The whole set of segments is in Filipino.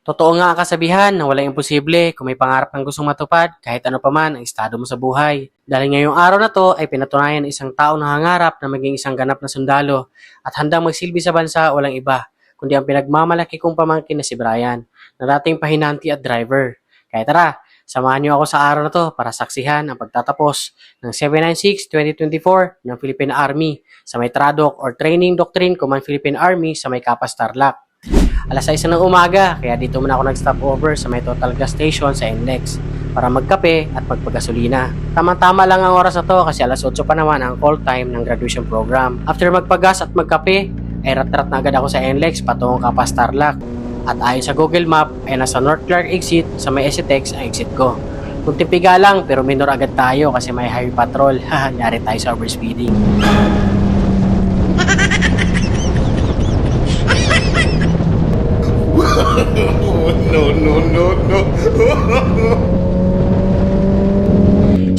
Totoo nga ang kasabihan na walang imposible kung may pangarap kang gustong matupad kahit ano pa man ang estado mo sa buhay. Dahil ngayong araw na to ay pinatunayan ng isang tao na hangarap na maging isang ganap na sundalo at handang magsilbi sa bansa walang iba kundi ang pinagmamalaki kong pamangkin na si Brian na dating pahinanti at driver. Kaya tara, samahan niyo ako sa araw na to para saksihan ang pagtatapos ng 796-2024 ng Philippine Army sa may Tradok or Training Doctrine Command Philippine Army sa may Kapas Tarlac. Alas 6 ng umaga, kaya dito muna ako nag-stop over sa may Total Gas Station sa NLEX para magkape at magpagasolina. Tama-tama lang ang oras na to kasi alas 8 pa naman ang call time ng graduation program. After magpagas at magkape, ay rat-rat na agad ako sa NLEX patungong Kapas Tarlac. At ayon sa Google Map ay nasa North Clark exit sa may SCTEX ang exit ko. Kunting piga lang pero minor agad tayo kasi may highway patrol. Yari tayo sa overspeeding. No, no, no, no.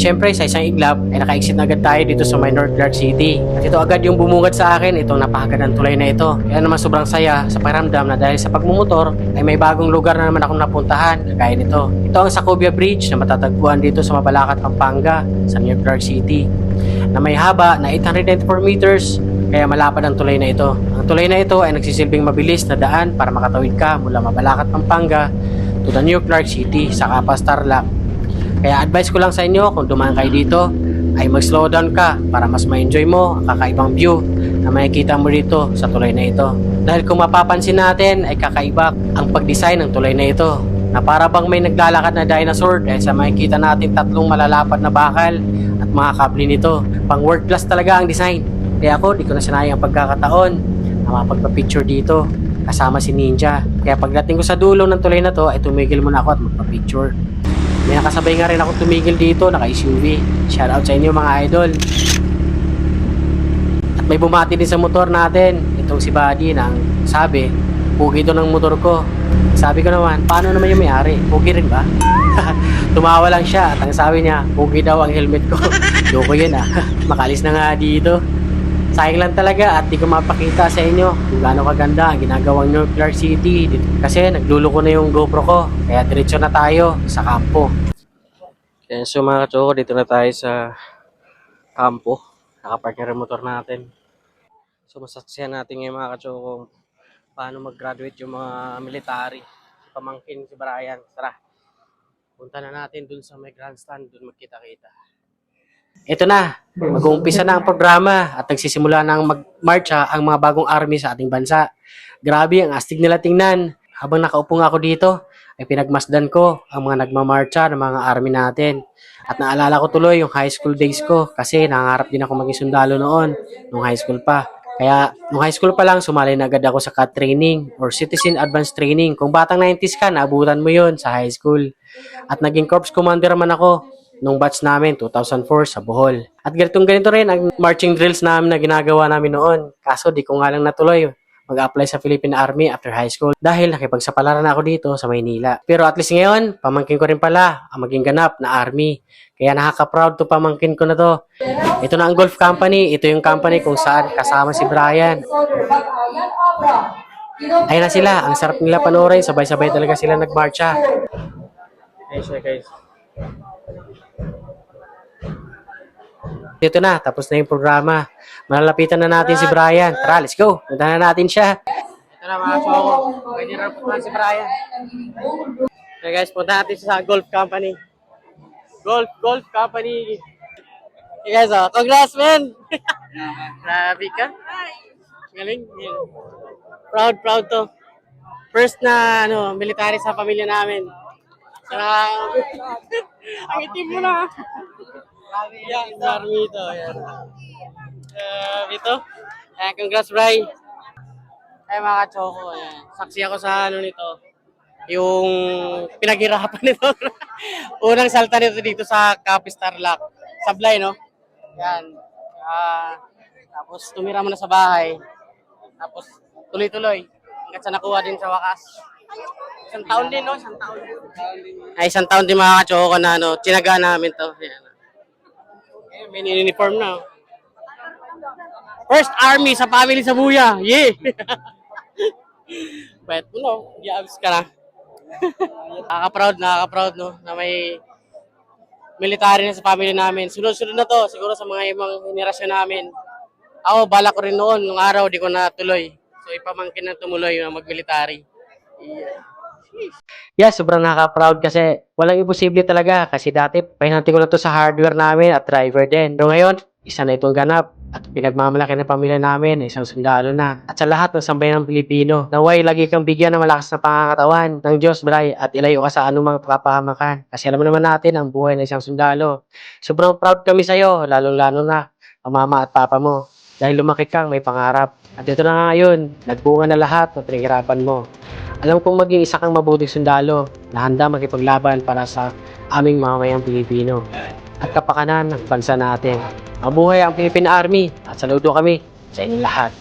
Siyempre, sa isang iglap, ay naka-exit na agad tayo dito sa may North Clark City. At ito agad yung bumungad sa akin, itong napakagandang tulay na ito. Kaya naman sobrang saya sa paramdam na dahil sa pagmumotor, ay may bagong lugar na naman akong napuntahan, kagaya nito. Ito ang Sacobia Bridge na matatagpuan dito sa Mabalacat, Pampanga, sa North Clark City. Na may haba na 894 meters, kaya malapad ang tulay na ito. Ang tulay na ito ay nagsisilbing mabilis na daan para makatawid ka mula Mabalacat, Pampanga to the New Clark City sa Kapas Tarlac kaya advice ko lang sa inyo kung dumaan kayo dito ay mag-slow down ka para mas ma-enjoy mo ang kakaibang view na makikita mo dito sa tulay na ito. Dahil kung mapapansin natin ay kakaiba ang pag-design ng tulay na ito na para bang may naglalakad na dinosaur dahil sa makikita natin tatlong malalapad na bakal at mga kable nito. Pang world class talaga ang design. Kaya ako di ko na sinayang ang pagkakataon na mapagpa-picture dito kasama si Ninja. Kaya pagdating ko sa dulo ng tulay na to ay tumigil muna ako at magpa-picture. May nakasabay nga rin ako tumigil dito, naka-SUV. Shoutout sa inyo mga idol. At may bumati din sa motor natin. Itong si Buddy na ang sabi, pugi ito ng motor ko. Sabi ko naman, paano naman yung may-ari? Pugi rin ba? Tumawa lang siya at ang sabi niya, pugi daw ang helmet ko. Loko yun ah. Makalis na nga dito. Sayang lang talaga at di ko mapakita sa inyo kung gaano kaganda ang ginagawang New Clark City. Kasi nagluluko na yung GoPro ko. Kaya diretso na tayo sa kampo. Kaya so mga katsoko, dito na tayo sa kampo. Nakapark na motor natin. So masaksihan natin ngayon mga katsoko kung paano mag-graduate yung mga military. Si Pamangkin, si Brian. Tara, punta na natin dun sa may grandstand. Dun magkita-kita. Ito na, mag-uumpisa na ang programa at nagsisimula na ang magmarcha ang mga bagong army sa ating bansa. Grabe, ang astig nila tingnan. Habang nakaupo nga ako dito, ay pinagmasdan ko ang mga nagmamarcha ng mga army natin. At naalala ko tuloy yung high school days ko kasi nangarap din ako maging sundalo noon, nung high school pa. Kaya nung high school pa lang, sumali na agad ako sa CAT training or Citizen Advanced Training. Kung batang 90s ka, naabutan mo yon sa high school. At naging corps commander man ako nung batch namin, 2004 sa Bohol. At ganitong ganito rin ang marching drills namin na ginagawa namin noon. Kaso di ko nga lang natuloy mag-apply sa Philippine Army after high school dahil nakipagsapalaran ako dito sa Maynila. Pero at least ngayon, pamangkin ko rin pala ang maging ganap na Army. Kaya nakaka-proud to pamangkin ko na to. Ito na ang Golf Company. Ito yung company kung saan kasama si Brian. Ayun na sila. Ang sarap nila panoorin. Sabay-sabay talaga sila nagmarcha. Ayun siya guys. Ito na, tapos na yung programa. Malalapitan na natin si Brian. Tara, let's go. Punta na natin siya. Ito na mga choko. Pwede na punta si Brian. Okay guys, punta natin sa golf company. Golf, golf company. Okay guys, oh, congrats man! Grabe ka. Galing. Proud, proud to. First na ano, military sa pamilya namin. Grabe. Ang itim mo na. Yan, army ito. Yan. Uh, ito. Ayan, congrats, Bray. Ay, mga choko. Ayan. Saksi ako sa ano nito. Yung pinaghirapan nito. Unang salta nito dito sa Capiz Tarlac. Sablay, no? Yan. Ah, tapos tumira mo na sa bahay. Tapos tuloy-tuloy. Hanggang sa nakuha din sa wakas. Isang taon din, no? Isang taon din. Ay, isang taon din mga kachoko na ano, tinaga namin to. Yan. Eh, may uniform na. oh. First Army sa family sa Buya. Yeah! Pwede mo no, yabs ka na. nakaka-proud, nakaka-proud, no? Na may military na sa family namin. Sunod-sunod na to, siguro sa mga ibang henerasyon namin. Ako, bala ko rin noon, nung araw, di ko natuloy. So, ipamangkin na tumuloy na mag-military. Yeah. Yeah, sobrang nakaka-proud kasi walang imposible talaga kasi dati pahinanti ko na to sa hardware namin at driver din. Pero ngayon, isa na itong ganap at pinagmamalaki ng pamilya namin, isang sundalo na. At sa lahat ng sambayan ng Pilipino, naway lagi kang bigyan ng malakas na pangangatawan ng Diyos, Bray, at ilayo ka sa anumang kapahamakan. Kasi alam naman natin ang buhay ng isang sundalo. Sobrang proud kami sa'yo, lalong-lalo na ang mama at papa mo. Dahil lumaki kang may pangarap. At ito na nga ngayon, nagbunga na lahat ng pinaghirapan mo. Alam kong maging isa kang mabuting sundalo na handa makipaglaban para sa aming mamayang Pilipino at kapakanan ng bansa natin. Mabuhay ang Philippine Army at saludo kami sa inyong lahat.